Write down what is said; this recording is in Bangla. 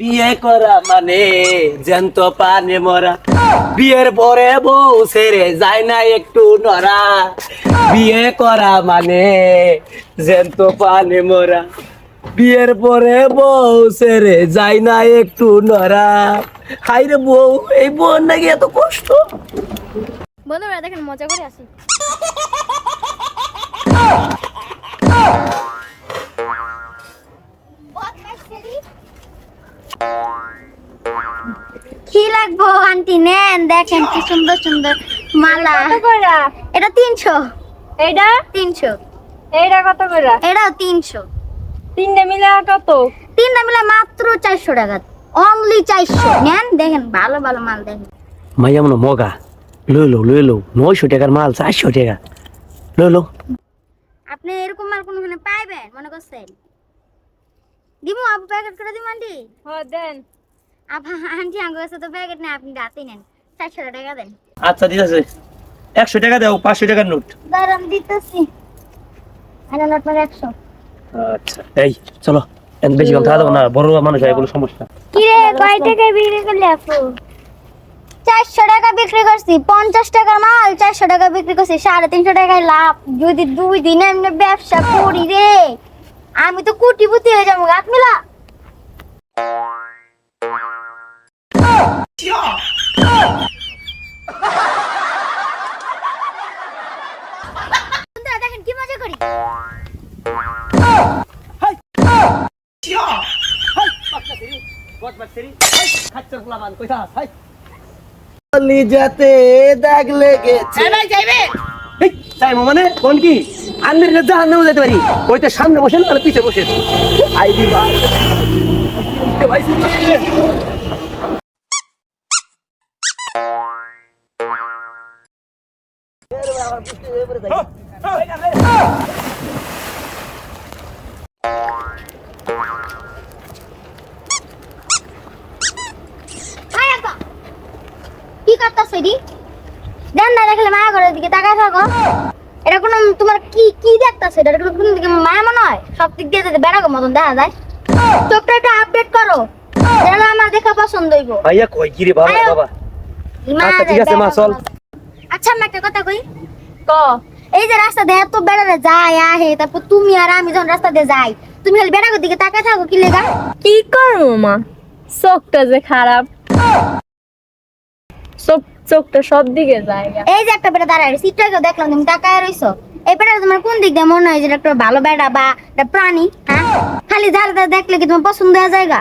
বিয়ে করা মানে জ্যান্ত পানে মরা। বিয়ের পরে বউ ছেড়ে যায় না একটু নরা বিয়ে করা মানে জ্যান্ত পানে মরা। বিয়ের পরে বউ ছেড়ে যায় না একটু নরা হাই রে বউ এই বউ নাকি এত কষ্ট? বন্ধুরা দেখেন মজা করে আসি। কি লাগবো আন্টি? নেন দেখেন কি সুন্দর সুন্দর মালা। এটা তিনশো। এইটা? তিনশো। এইটা কত করে? এটাও তিনশো। তিনটে মিলে কত? তিনটা মিলে মাত্র চারশো টাকা। অনলি চারশো। নেন দেখেন ভালো ভালো মাল দেখেন। মাইয়া মনে মগা। লই লো লই লো টাকার মাল চারশো টাকা। লই লো আপনি এরকম মাল কোনোখানে পাইবেন? মনে করছেন? দিমু আপু প্যাকেট করে দিমু আন্টি। হ্যাঁ দেন। আপা আন্টি আঙ্গুর কাছে তো প্যাকেট নেই আপনি রাতে নেন। চারশো টাকা দেন। আচ্ছা ঠিক আছে। একশো টাকা দাও পাঁচশো টাকার নোট। দাঁড়ান দিতেছি। নোট মানে একশো। আচ্ছা এই চলো। এত বেশি কথা না বড় মানুষ হয় এগুলো সমস্যা। কিরে কয় টাকায় বিক্রি করলে আপু? চারশো টাকা বিক্রি করছি পঞ্চাশ টাকার মাল চারশো টাকা বিক্রি করছি সাড়ে তিনশো টাকায় লাভ। যদি দুই দিন এমনি ব্যবসা করি রে আমি তো কোটিপতি হয়ে যাব গাছ মিলা। কি মজা করি যাতে দাগ লেগেছে। এই, যাইবো। মানে? কোন কি? আন্দের জাহান যেতে পারি। ওইটা সামনে বসে না পিছে বসে আই দি ভাই দেন না দেখলে মায়া ঘরের দিকে তাকায় থাকো। এটা কোনো তোমার কি কি দেখতেছে এটা? কোনো কোনো দিকে মায়া মনে হয়? সব দিক দিয়ে যদি বেড়াগো মতন দেখা যায়। চোখটা একটু আপডেট করো। যেন আমার দেখা পছন্দ হইব। ভাইয়া কই কি রে বাবা বাবা? আচ্ছা, ঠিক আছে, মা, চল। আচ্ছা আমি একটা কথা কই। ক? এই যে রাস্তা দিয়ে এত বেড়ারে যায় আহে তারপর তুমি আর আমি যখন রাস্তা দিয়ে যাই তুমি খালি বেড়াগোর দিকে তাকায় থাকো কি লেগা? কি করব মা? চোখটা যে খারাপ। চোখ চোখটা সব দিকে যায় এই যে একটা বেটা দাঁড়ায় সিটটাকে দেখলাম তুমি তাকায় রইছো? এই বেটা তোমার কোন দিক দিয়ে মনে হয় যে একটা ভালো বেটা বা একটা প্রাণী হ্যাঁ? খালি যারা দেখলে কি তোমার পছন্দ হয়ে জায়গা